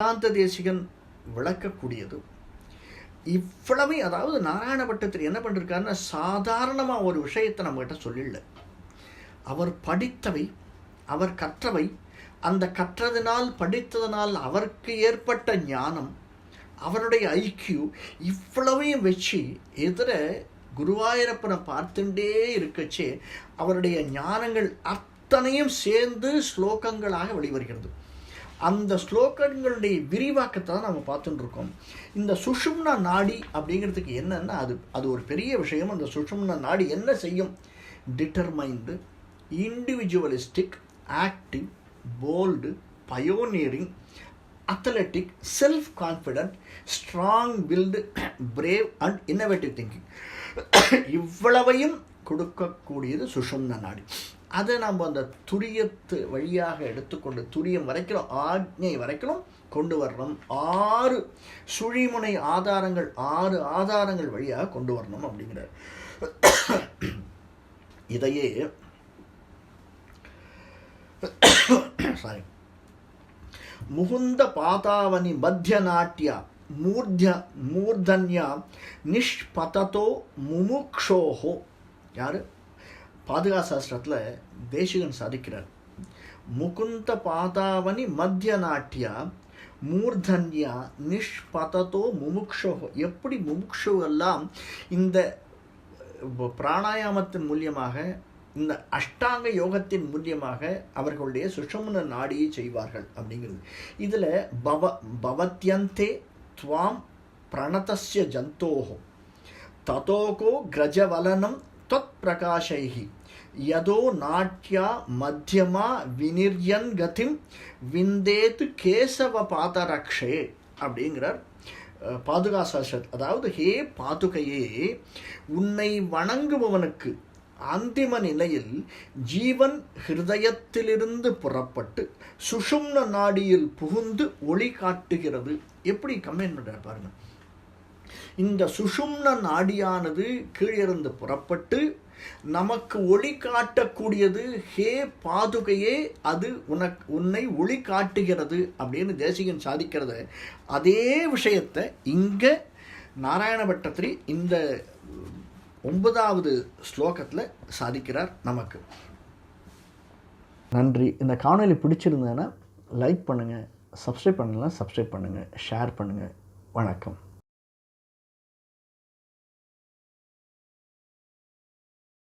வேதாந்த தேசிகன் விளக்கக்கூடியது இவ்வளவு அதாவது நாராயண பட்டத்தில் என்ன பண்ணிருக்காருன்னா சாதாரணமாக ஒரு விஷயத்தை நம்மகிட்ட சொல்லிடல அவர் படித்தவை அவர் கற்றவை அந்த கற்றதினால் படித்ததனால் அவருக்கு ஏற்பட்ட ஞானம் அவருடைய ஐக்கியூ இவ்வளவையும் வச்சு எதிர குருவாயூரப்பனை பார்த்துட்டே இருக்கச்சே அவருடைய ஞானங்கள் அத்தனையும் சேர்ந்து ஸ்லோகங்களாக வெளிவருகிறது. அந்த ஸ்லோகங்களுடைய விரிவாக்கத்தை தான் நம்ம பார்த்துட்டு இருக்கோம் இந்த சுஷும்னா நாடி அப்படிங்கிறதுக்கு என்னென்னா அது அது ஒரு பெரிய விஷயம். அந்த சுஷும்னா நாடி என்ன செய்யும்? Determined individualistic active bold pioneering athletic self confident strong build brave and innovative thinking இவ்வளவையும் கொடுக்கக்கூடியது சுஷும்னா நாடி. அதை நம்ம அந்த துரியத்து வழியாக எடுத்துக்கொண்டு துரியம் வரைக்கிறோம் ஆக்ஞை வரைக்கணும் கொண்டு வரணும். ஆறு சுழிமுனை ஆதாரங்கள் ஆறு ஆதாரங்கள் வழியாக கொண்டு வரணும் அப்படிங்கிறார். இதையே சாரி முகுந்த பாதாவனி மத்திய நாட்டிய மூர்த்திய மூர்தன்யா நிஷ்பததோ முமுக்ஷோஹோ. யார்? பாதுகா சாஸ்திரத்தில் தேசிகன் சாதிக்கிறார். முகுந்த பாதாவணி மத்திய நாட்டியா மூர்தன்யா நிஷ்பததோ முமுக்ஷோ எப்படி முமுக்ஷு எல்லாம் இந்த பிராணாயாமத்தின் மூலியமாக இந்த அஷ்டாங்க யோகத்தின் மூலியமாக அவர்களுடைய சுஷமுன நாடியை செய்வார்கள் அப்படிங்கிறது. இதில் பவ பவத்யந்தே துவாம் பிரணதஸ்ய ஜந்தோகோ ததோகோ கிரஜவலனம் தொத் பிரகாஷைஹி யதோ நாட்டியா மத்தியமா வினிர்யன் கதிம் விந்தேத்து கேசவ பாதரக்ஷே அப்படிங்கிறார் பாதுகா சாஸ்திரத் அதாவது ஹே பாதுகையே உன்னை வணங்குபவனுக்கு அந்திம நிலையில் ஜீவன் ஹிருதயத்திலிருந்து புறப்பட்டு சுஷும்ன நாடியில் புகுந்து ஒளி காட்டுகிறது. எப்படி கம்பைன் பண்ணுறார் பாருங்கள் இந்த சுஷும்ன நாடியானது கீழிருந்து புறப்பட்டு நமக்கு ஒளி காட்டக்கூடியது ஹே பாதுகையே அது உனக்கு உன்னை ஒளி காட்டுகிறது அப்படின்னு தேசிகன் சாதிக்கிறது. அதே விஷயத்தை இங்கே நாராயண பட்டத்திரி இந்த ஒன்பதாவது ஸ்லோகத்தில் சாதிக்கிறார் நமக்கு. நன்றி. இந்த காணொலி பிடிச்சிருந்தேன்னா லைக் பண்ணுங்கள் சப்ஸ்கிரைப் பண்ணலாம் சப்ஸ்கிரைப் பண்ணுங்கள் ஷேர் பண்ணுங்கள் வணக்கம்.